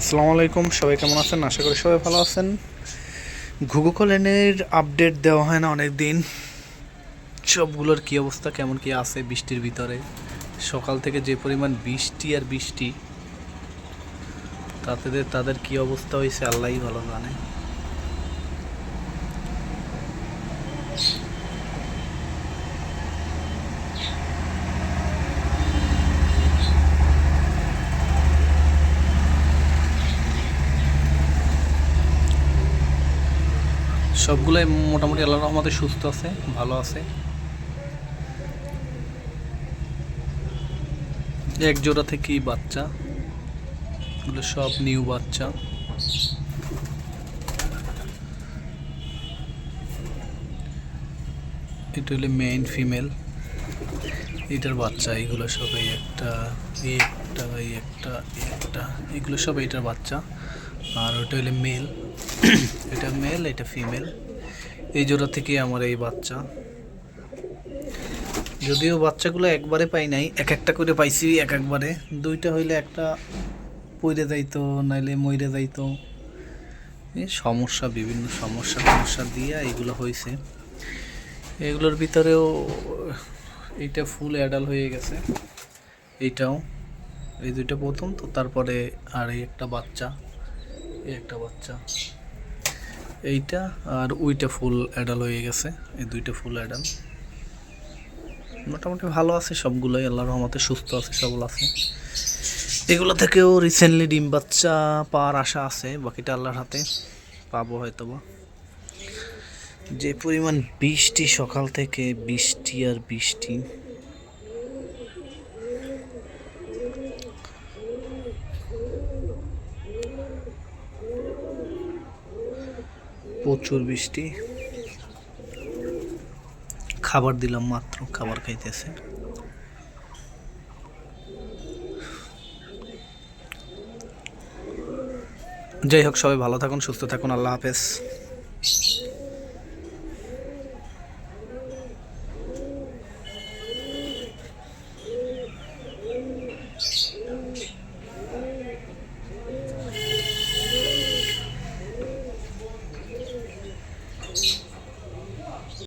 আসসালামু আলাইকুম, সবাই কেমন আছেন? আশা করি সবাই ভালো আছেন। ঘুঘু কলেনের আপডেট দেওয়া হয় না অনেক দিন সবগুলোর কী অবস্থা, কেমন কি আছে বৃষ্টির ভিতরে? সকাল থেকে যে পরিমাণ বৃষ্টি আর বৃষ্টি, তাতে তাদের কী অবস্থা হয়েছে আল্লাহই ভালো জানে। সবগুলোই মোটামুটি আল্লাহ রহমতে সুস্থ আছে, ভালো আছে। এক জোড়া থেকেই বাচ্চা। এগুলো সব নিউ বাচ্চা। এটা হলো মেইন ফিমেল এটার বাচ্চা এইগুলো সব এই একটা এই একটা এই একটা এই একটা, এগুলো সব এইটার বাচ্চা। আর ওটা হলো মেল এটা মেল এটা ফিমেল এই জোড়া থেকে আমার এই বাচ্চা। যদিও বাচ্চাগুলো একবারে পাই নাই, এক একটা করে পাইছি এক একবারে। দুইটা হইলে একটা পইরে যাইতো, নাইলে মইরে যাইতো। এই সমস্যা, বিভিন্ন সমস্যা সমস্যা দিয়ে এগুলো হয়েছে এগুলোর ভিতরেও এইটা ফুল অ্যাডাল হয়ে গেছে। এইটাও। এই দুইটা প্রথম, তো তারপরে আর এই একটা বাচ্চা। এই একটা বাচ্চা। এইটা আর ওইটা ফুল অ্যাডাল হয়ে গেছে। এই দুইটা ফুল অ্যাডাল মোটামুটি ভালো আছে সবগুলোই, আল্লাহর রহমতে সুস্থ আছে সবগুলো আছে। এগুলো থেকেও রিসেন্টলি ডিম বাচ্চা পাওয়ার আশা আছে, বাকিটা আল্লাহর হাতে পাবো হয়তো বা যে পরিমাণ বৃষ্টি, সকাল থেকে বৃষ্টি আর বৃষ্টি। প্রচুর বৃষ্টি। খাবার দিলাম মাত্র, খাবার খাইতেছে। যাই হোক, সবাই ভালো থাকুন, সুস্থ থাকুন, আল্লাহ হাফেজ। Yes.